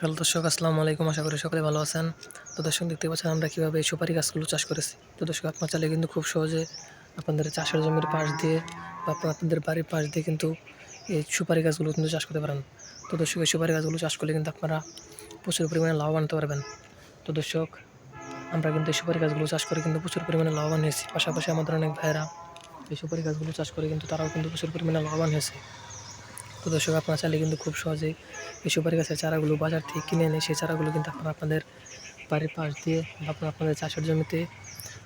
Hello দর্শক, আসসালামু আলাইকুম। আশা করি সকলে ভালো আছেন। তো দর্শক, দেখতে পাচ্ছেন আমরা কীভাবে এই সুপারি গাছগুলো চাষ করেছি। তো দর্শক, আপনার চাইলে কিন্তু খুব সহজে আপনাদের চাষের জমির পাশ দিয়ে বা আপনাদের বাড়ির পাশ দিয়ে কিন্তু এই সুপারি গাছগুলো কিন্তু চাষ করতে পারেন। তো দর্শক, এই সুপারি গাছগুলো চাষ করলে কিন্তু আপনারা প্রচুর পরিমাণে লাভবান হতে পারবেন। তো দর্শক, আমরা কিন্তু এই সুপারি গাছগুলো চাষ করে কিন্তু প্রচুর পরিমাণে লাভবান হয়েছি। পাশাপাশি আমাদের অনেক ভাইয়েরা এই সুপারি গাছগুলো চাষ করে কিন্তু তারাও কিন্তু প্রচুর পরিমাণে লাভবান হয়েছে। তো দর্শক, আপনারা চাইলে কিন্তু খুব সহজেই এই সুপারি গাছের চারাগুলো বাজার থেকে কিনে এনে সেই চারাগুলো কিন্তু আপনারা আপনাদের বাড়ির পাশ দিয়ে বা আপনারা আপনাদের চাষের জমিতে,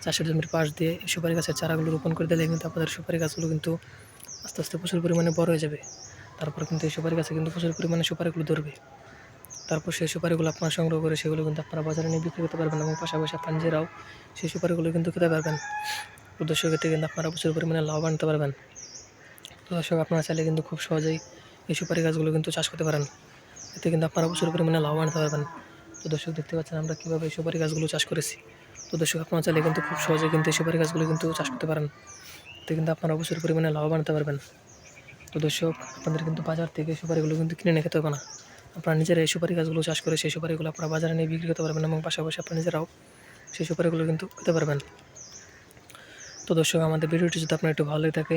চাষের জমির পাশ দিয়ে এই সুপারি গাছের চারাগুলো রোপণ করে দিলে কিন্তু আপনাদের সুপারি গাছগুলো কিন্তু আস্তে আস্তে প্রচুর পরিমাণে বড় হয়ে যাবে। তারপর কিন্তু এই সুপারি গাছে কিন্তু প্রচুর পরিমাণে সুপারিগুলো ধরবে। তারপর সেই সুপারিগুলো আপনারা সংগ্রহ করে সেগুলো কিন্তু আপনারা বাজারে নিয়ে বিক্রি করতে পারবেন এবং পাশাপাশি আপনারা নিজেরাও সেই সুপারিগুলো কিন্তু খেতে পারবেন। তো দর্শক কিন্তু আপনারা প্রচুর পরিমাণে লাভবান হতে পারবেন। তো দর্শক, আপনারা চাইলে কিন্তু খুব সহজেই এই সুপারি গাছগুলো কিন্তু চাষ করতে পারেন। এতে কিন্তু আপনারা প্রচুর পরিমাণে লাভবান হতে পারবেন। তো দর্শক দেখতে পাচ্ছেন আমরা কীভাবে এই সুপারি গাছগুলো চাষ করেছি। তো দর্শক আপনারা চাইলে কিন্তু খুব সহজে কিন্তু এই সুপারি গাছগুলো কিন্তু চাষ করতে পারেন। এতে কিন্তু আপনারা প্রচুর পরিমাণে লাভবান হতে পারবেন। তো দর্শক, আপনাদের কিন্তু বাজার থেকে সুপারিগুলো কিন্তু কিনে নিয়ে খেতে হবে না। আপনারা নিজেরা এই সুপারি গাছগুলো চাষ করে সেই সুপারিগুলো আপনারা বাজারে নিয়ে বিক্রি করতে পারবেন এবং পাশাপাশি আপনারা নিজেরাও সেই সুপারিগুলো কিন্তু খেতে পারবেন। তো দর্শক, আমাদের ভিডিওটি যদি আপনার একটু ভালো থাকে